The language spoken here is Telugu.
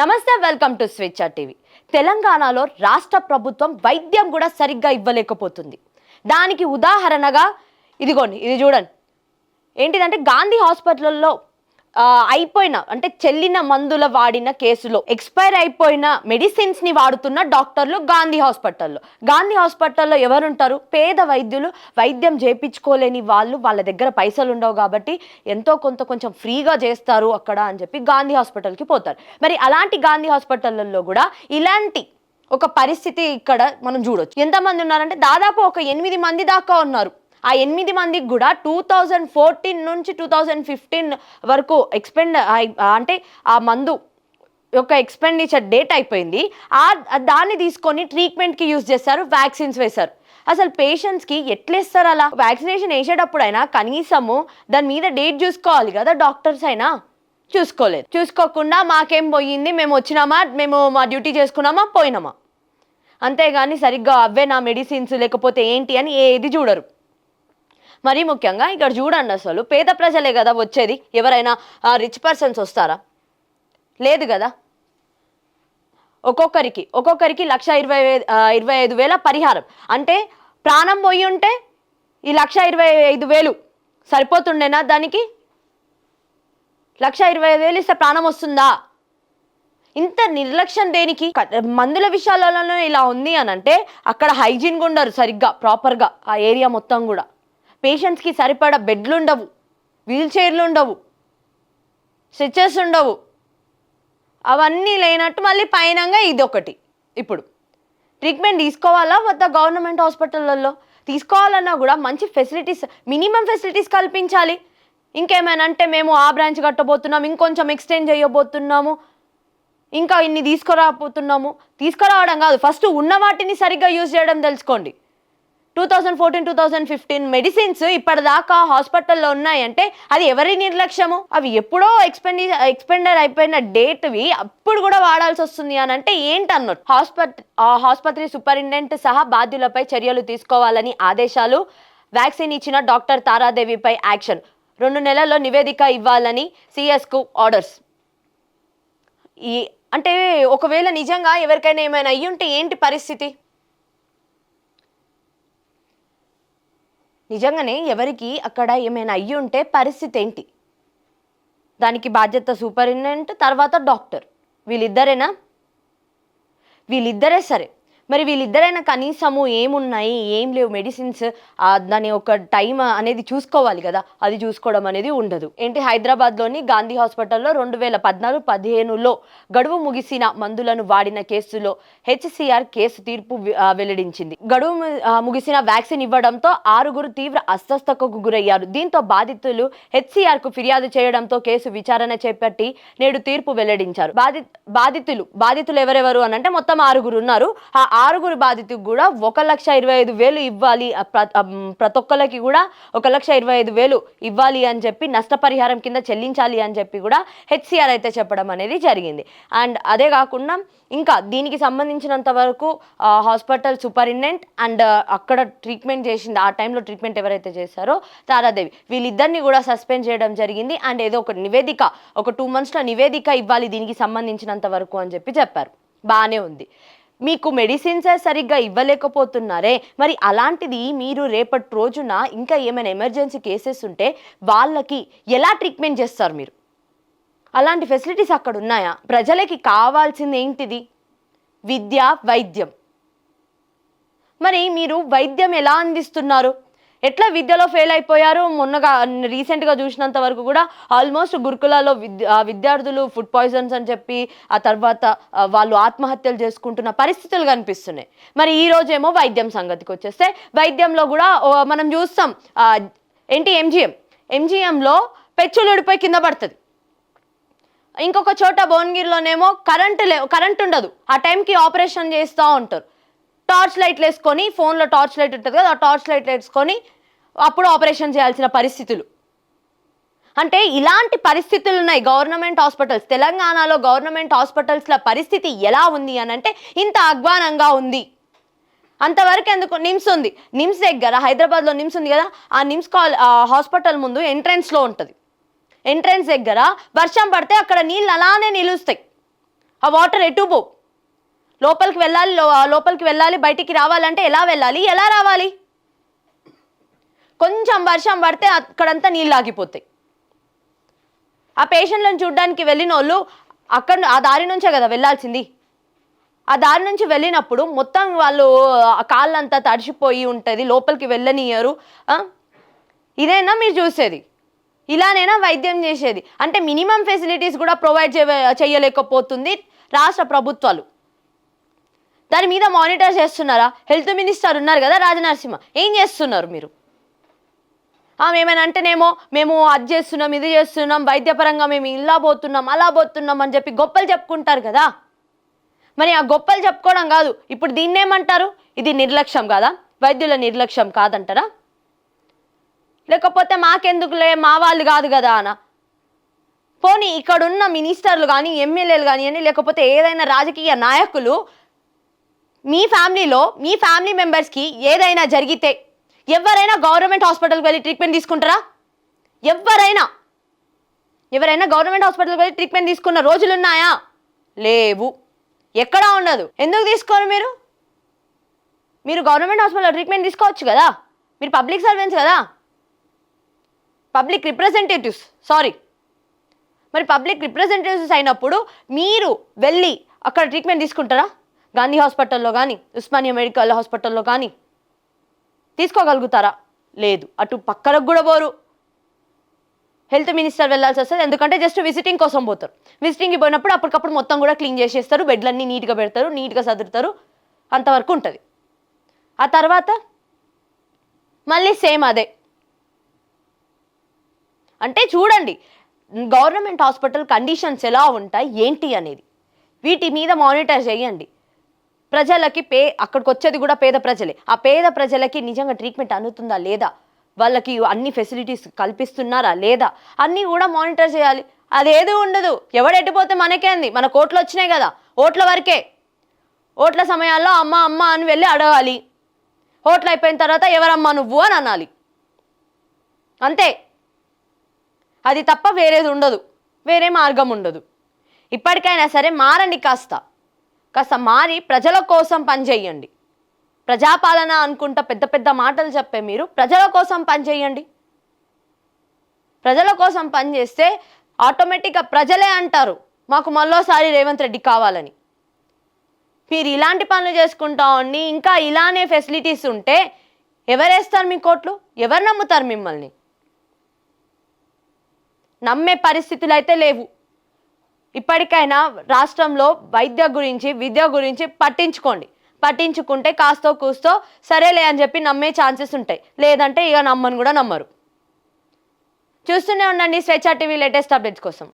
నమస్తే వెల్కమ్ టు స్వేచ్ఛ టీవీ. తెలంగాణలో రాష్ట్ర ప్రభుత్వం వైద్యం కూడా సరిగ్గా ఇవ్వలేకపోతుంది. దానికి ఉదాహరణగా ఇదిగోండి ఇది చూడండి. ఏంటిదంటే గాంధీ హాస్పిటల్లో అయిపోయిన అంటే చెల్లిన మందుల వాడిన కేసులో ఎక్స్పైర్ అయిపోయిన మెడిసిన్స్ని వాడుతున్న డాక్టర్లు గాంధీ హాస్పిటల్లో. గాంధీ హాస్పిటల్లో ఎవరుంటారు? పేద వైద్యులు. వైద్యం చేయించుకోలేని వాళ్ళు వాళ్ళ దగ్గర పైసలు ఉండవు కాబట్టి ఎంతో కొంత కొంచెం ఫ్రీగా చేస్తారు అక్కడ అని చెప్పి గాంధీ హాస్పిటల్కి పోతారు. మరి అలాంటి గాంధీ హాస్పిటల్లో కూడా ఇలాంటి ఒక పరిస్థితి ఇక్కడ మనం చూడొచ్చు. ఎంతమంది ఉన్నారంటే దాదాపు ఒక ఎనిమిది మంది దాకా ఉన్నారు. ఆ ఎనిమిది మందికి కూడా టూ థౌజండ్ ఫోర్టీన్ నుంచి టూ థౌజండ్ ఫిఫ్టీన్ వరకు ఎక్స్పెండ్ అంటే ఆ మందు యొక్క ఎక్స్పెండిచర్ డేట్ అయిపోయింది. ఆ దాన్ని తీసుకొని ట్రీట్మెంట్కి యూజ్ చేస్తారు వ్యాక్సిన్స్ వేశారు. అసలు పేషెంట్స్కి ఎట్లేస్తారు అలా? వ్యాక్సినేషన్ వేసేటప్పుడైనా కనీసము దాని మీద డేట్ చూసుకోవాలి కదా డాక్టర్స్ అయినా. చూసుకోలేదు. చూసుకోకుండా మాకేం పోయింది? మేము వచ్చినామా? మేము మా డ్యూటీ చేసుకున్నామా? పోయినామా? అంతేగాని సరిగ్గా అవే నా మెడిసిన్స్ లేకపోతే ఏంటి అని ఏది చూడరు. మరీ ముఖ్యంగా ఇక్కడ చూడండి అసలు పేద ప్రజలే కదా వచ్చేది. ఎవరైనా రిచ్ పర్సన్స్ వస్తారా? లేదు కదా? ఒక్కొక్కరికి ఒక్కొక్కరికి లక్ష ఇరవై ఇరవై ఐదు వేల పరిహారం. అంటే ప్రాణం పోయి ఉంటే ఈ లక్ష ఇరవై ఐదు వేలు సరిపోతుండేనా దానికి? లక్ష ఇరవై ఐదు వేలు ఇస్తే ప్రాణం వస్తుందా? ఇంత నిర్లక్ష్యం దేనికి? మందుల విషయాలలో ఇలా ఉంది అని అంటే అక్కడ హైజీన్గా ఉండరు సరిగ్గా ప్రాపర్గా ఆ ఏరియా మొత్తం కూడా. పేషెంట్స్కి సరిపడా బెడ్లు ఉండవు వీల్ చైర్లు ఉండవు స్ట్రెచెస్ ఉండవు అవన్నీ లేనట్టు మళ్ళీ పైనంగా ఇది ఒకటి ఇప్పుడు ట్రీట్మెంట్ తీసుకోవాలా వద్ద గవర్నమెంట్ హాస్పిటళ్ళల్లో? తీసుకోవాలన్నా కూడా మంచి ఫెసిలిటీస్ మినిమం ఫెసిలిటీస్ కల్పించాలి. ఇంకేమైనా అంటే మేము ఆ బ్రాంచ్ కట్టబోతున్నాము ఇంకొంచెం ఎక్స్టెండ్ చేయబోతున్నాము ఇంకా ఇన్ని తీసుకురాబోతున్నాము. తీసుకురావడం కాదు ఫస్ట్ ఉన్న వాటిని సరిగ్గా యూజ్ చేయడం తెలుసుకోండి. Two thousand fourteen two thousand fifteen medicines ఇప్పటిదాకా హాస్పిటల్లో ఉన్నాయంటే అది ఎవరి నిర్లక్ష్యము? అవి ఎప్పుడో ఎక్స్పెండి ఎక్స్పెండర్ అయిపోయిన డేట్వి అప్పుడు కూడా వాడాల్సి వస్తుంది అని అంటే ఏంటి అన్నట్టు హాస్పిటల్ ఆసుపత్రి సూపరింటెండెంట్ సహా బాధ్యులపై చర్యలు తీసుకోవాలని ఆదేశాలు వ్యాక్సిన్ ఇచ్చిన డాక్టర్ తారాదేవిపై యాక్షన్. రెండు నెలల్లో నివేదిక ఇవ్వాలని సిఎస్కు ఆర్డర్స్. ఈ అంటే ఒకవేళ నిజంగా ఎవరికైనా ఏమైనా అయ్యి ఉంటే ఏంటి పరిస్థితి? నిజంగానే ఎవరికి అక్కడ ఏమైనా అయ్యి ఉంటే పరిస్థితి ఏంటి? దానికి బాధ్యత సూపరింటెండెంట్ తర్వాత డాక్టర్. వీళ్ళిద్దరేనా? వీళ్ళిద్దరే సరే. మరి వీళ్ళిద్దరైనా కనీసము ఏమున్నాయి ఏం లేవు మెడిసిన్స్ దాని ఒక టైం అనేది చూసుకోవాలి కదా. అది చూసుకోవడం అనేది ఉండదు. ఏంటి? హైదరాబాద్లోని గాంధీ హాస్పిటల్లో రెండు వేల పద్నాలుగు పదిహేనులో గడువు ముగిసిన మందులను వాడిన కేసులో హెచ్సిఆర్ కేసు తీర్పు వెల్లడించింది. గడువు ముగిసిన వ్యాక్సిన్ ఇవ్వడంతో ఆరుగురు తీవ్ర అస్వస్థతకు గురయ్యారు. దీంతో బాధితులు హెచ్సిఆర్కు ఫిర్యాదు చేయడంతో కేసు విచారణ చేపట్టి నేడు తీర్పు వెల్లడించారు. బాధి బాధితులు బాధితులు ఎవరెవరు అనంటే మొత్తం ఆరుగురు ఉన్నారు. ఆ ఆరుగురు బాధితులకు కూడా ఒక లక్ష ఇరవై ఐదు వేలు ఇవ్వాలి. ప్రతి ఒక్కరికి కూడా ఒక లక్ష ఇరవై ఐదు వేలు ఇవ్వాలి అని చెప్పి నష్టపరిహారం కింద చెల్లించాలి అని చెప్పి కూడా హెచ్సిఆర్ అయితే చెప్పడం అనేది జరిగింది. అండ్ అదే కాకుండా ఇంకా దీనికి సంబంధించినంత వరకు హాస్పిటల్ సూపరింటెండెంట్ అండ్ అక్కడ ట్రీట్మెంట్ చేసింది ఆ టైంలో ట్రీట్మెంట్ ఎవరైతే చేశారో తారాదేవి. వీళ్ళిద్దరిని కూడా సస్పెండ్ చేయడం జరిగింది. అండ్ ఏదో ఒక నివేదిక ఒక టూ మంత్స్లో నివేదిక ఇవ్వాలి దీనికి సంబంధించినంత వరకు అని చెప్పి చెప్పారు. బాగానే ఉంది. మీకు మెడిసిన్స్ సరిగ్గా ఇవ్వలేకపోతున్నారే మరి అలాంటిది మీరు రేపటి రోజున ఇంకా ఏమైనా ఎమర్జెన్సీ కేసెస్ ఉంటే వాళ్ళకి ఎలా ట్రీట్మెంట్ చేస్తారు మీరు? అలాంటి ఫెసిలిటీస్ అక్కడ ఉన్నాయా? ప్రజలకి కావాల్సింది ఏంటిది? విద్య వైద్యం. మరి మీరు వైద్యం ఎలా అందిస్తున్నారు? ఎట్లా విద్యలో ఫెయిల్ అయిపోయారు? మొన్నగా రీసెంట్గా చూసినంత వరకు కూడా ఆల్మోస్ట్ గురుకులాల్లో విద్య విద్యార్థులు ఫుడ్ పాయిజన్స్ అని చెప్పి ఆ తర్వాత వాళ్ళు ఆత్మహత్యలు చేసుకుంటున్న పరిస్థితులు కనిపిస్తున్నాయి. మరి ఈ రోజేమో వైద్యం సంగతికి వచ్చేస్తే వైద్యంలో కూడా మనం చూస్తాం ఏంటి ఎంజిఎం ఎంజిఎంలో పెచ్చులుడిపోయి కింద పడుతుంది. ఇంకొక చోట భువనగిరిలోనేమో కరెంట్ లే కరెంట్ ఉండదు. ఆ టైంకి ఆపరేషన్ చేస్తూ ఉంటారు. టార్చ్ లైట్లు వేసుకొని ఫోన్లో టార్చ్ లైట్ ఉంటుంది కదా ఆ టార్చ్ లైట్ వేసుకొని అప్పుడు ఆపరేషన్ చేయాల్సిన పరిస్థితులు. అంటే ఇలాంటి పరిస్థితులు ఉన్నాయి. గవర్నమెంట్ హాస్పిటల్స్ తెలంగాణలో గవర్నమెంట్ హాస్పిటల్స్ల పరిస్థితి ఎలా ఉంది అని అంటే ఇంత అగ్వానంగా ఉంది. అంతవరకు ఎందుకు? నిమ్స్ ఉంది. నిమ్స్ దగ్గర హైదరాబాద్లో నిమ్స్ ఉంది కదా ఆ నిమ్స్ కాల్ హాస్పిటల్ ముందు ఎంట్రన్స్లో ఉంటుంది. ఎంట్రన్స్ దగ్గర వర్షం పడితే అక్కడ నీళ్ళు అలానే నిలుస్తాయి. ఆ వాటర్ ఎటు పో లోపలికి వెళ్ళాలి లోపలికి వెళ్ళాలి బయటికి రావాలంటే ఎలా వెళ్ళాలి? ఎలా రావాలి? కొంచెం వర్షం పడితే అక్కడంతా నీళ్ళు ఆగిపోతాయి. ఆ పేషెంట్లను చూడడానికి వెళ్ళిన వాళ్ళు అక్కడ ఆ దారి నుంచే కదా వెళ్ళాల్సింది. ఆ దారి నుంచి వెళ్ళినప్పుడు మొత్తం వాళ్ళు ఆ కాళ్ళంతా తడిసిపోయి ఉంటుంది లోపలికి వెళ్ళనియరు ఇదేనా మీరు చూసేది? ఇలానైనా వైద్యం చేసేది? అంటే మినిమం ఫెసిలిటీస్ కూడా ప్రొవైడ్ చేయలేకపోతుంది రాష్ట్ర ప్రభుత్వాలు. దాని మీద మానిటర్ చేస్తున్నారా? హెల్త్ మినిస్టర్ ఉన్నారు కదా రాజనరసింహ ఏం చేస్తున్నారు మీరు? ఆమె ఏమైనా అంటేనేమో మేము అది చేస్తున్నాం ఇది చేస్తున్నాం వైద్యపరంగా మేము ఇలా పోతున్నాం అలా పోతున్నాం అని చెప్పి గొప్పలు చెప్పుకుంటారు కదా. మరి ఆ గొప్పలు చెప్పుకోవడం కాదు ఇప్పుడు దీన్ని ఏమంటారు? ఇది నిర్లక్ష్యం కాదా? వైద్యుల నిర్లక్ష్యం కాదంటారా? లేకపోతే మాకెందుకులే మా వాళ్ళు కాదు కదా అన పోనీ ఇక్కడున్న మినిస్టర్లు కానీ ఎమ్మెల్యేలు కానీ లేకపోతే ఏదైనా రాజకీయ నాయకులు మీ ఫ్యామిలీలో మీ ఫ్యామిలీ మెంబర్స్కి ఏదైనా జరిగితే ఎవరైనా గవర్నమెంట్ హాస్పిటల్కి వెళ్ళి ట్రీట్మెంట్ తీసుకుంటారా? ఎవరైనా. ఎవరైనా గవర్నమెంట్ హాస్పిటల్కి వెళ్ళి ట్రీట్మెంట్ తీసుకున్న రోజులు ఉన్నాయా లేవు. ఎక్కడా ఉండదు. ఎందుకు తీసుకోరు మీరు? మీరు గవర్నమెంట్ హాస్పిటల్లో ట్రీట్మెంట్ తీసుకోవచ్చు కదా? మీరు పబ్లిక్ సర్వెంట్స్ కదా? Public representatives. సారీ. మరి పబ్లిక్ రిప్రజెంటేటివ్స్ అయినప్పుడు మీరు వెళ్ళి అక్కడ ట్రీట్మెంట్ తీసుకుంటారా? గాంధీ హాస్పిటల్లో కానీ ఉస్మానియా మెడికల్ హాస్పిటల్లో కానీ తీసుకోగలుగుతారా? లేదు. అటు పక్కలకు కూడా పోరు. హెల్త్ మినిస్టర్ వెళ్ళాల్సి వస్తుంది. ఎందుకంటే జస్ట్ విజిటింగ్ కోసం పోతారు. విజిటింగ్కి పోయినప్పుడు అప్పటికప్పుడు మొత్తం కూడా క్లీన్ చేసేస్తారు. బెడ్లన్నీ నీట్గా పెడతారు. నీట్గా సదురుతారు. అంతవరకు ఉంటుంది. ఆ తర్వాత మళ్ళీ సేమ్ అదే. అంటే చూడండి గవర్నమెంట్ హాస్పిటల్ కండిషన్స్ ఎలా ఉంటాయి ఏంటి అనేది. వీటి మీద మానిటర్ చేయండి. ప్రజలకి పే అక్కడికి వచ్చేది కూడా పేద ప్రజలే. ఆ పేద ప్రజలకి నిజంగా ట్రీట్మెంట్ అందుతుందా లేదా? వాళ్ళకి అన్ని ఫెసిలిటీస్ కల్పిస్తున్నారా లేదా? అన్నీ కూడా మానిటర్ చేయాలి. అదేది ఉండదు. ఎవడు ఎట్టిపోతే మనకేంది మన కోట్లు వచ్చినాయి కదా. ఓట్ల వరకే. ఓట్ల సమయాల్లో అమ్మ అమ్మ అని వెళ్ళి అడగాలి. ఓట్లు అయిపోయిన తర్వాత ఎవరమ్మా నువ్వు అని అనాలి. అంతే. అది తప్ప వేరేది ఉండదు. వేరే మార్గం ఉండదు. ఇప్పటికైనా సరే మారండి కాస్త. కాస్త మారి ప్రజల కోసం పనిచేయండి ప్రజాపాలన అనుకుంటా పెద్ద పెద్ద మాటలు చెప్పే మీరు ప్రజల కోసం పనిచేయండి ప్రజల కోసం పనిచేస్తే ఆటోమేటిక్గా ప్రజలే అంటారు మాకు మళ్ళోసారి రేవంత్ రెడ్డి కావాలని. మీరు ఇలాంటి పనులు చేసుకుంటా ఉండి ఇంకా ఇలానే ఫెసిలిటీస్ ఉంటే ఎవరేస్తారు మీ కోట్లు? ఎవరు నమ్ముతారు మిమ్మల్ని? నమ్మే పరిస్థితులు అయితే లేవు. ఇప్పటికైనా రాష్ట్రంలో వైద్య గురించి విద్య గురించి పట్టించుకోండి. పట్టించుకుంటే కాస్తో కూస్తో సరేలే అని చెప్పి నమ్మే ఛాన్సెస్ ఉంటాయి. లేదంటే ఇక నమ్మని కూడా నమ్మరు. చూస్తూనే ఉండండి స్వేచ్ఛ టీవీ లేటెస్ట్ అప్డేట్స్ కోసం.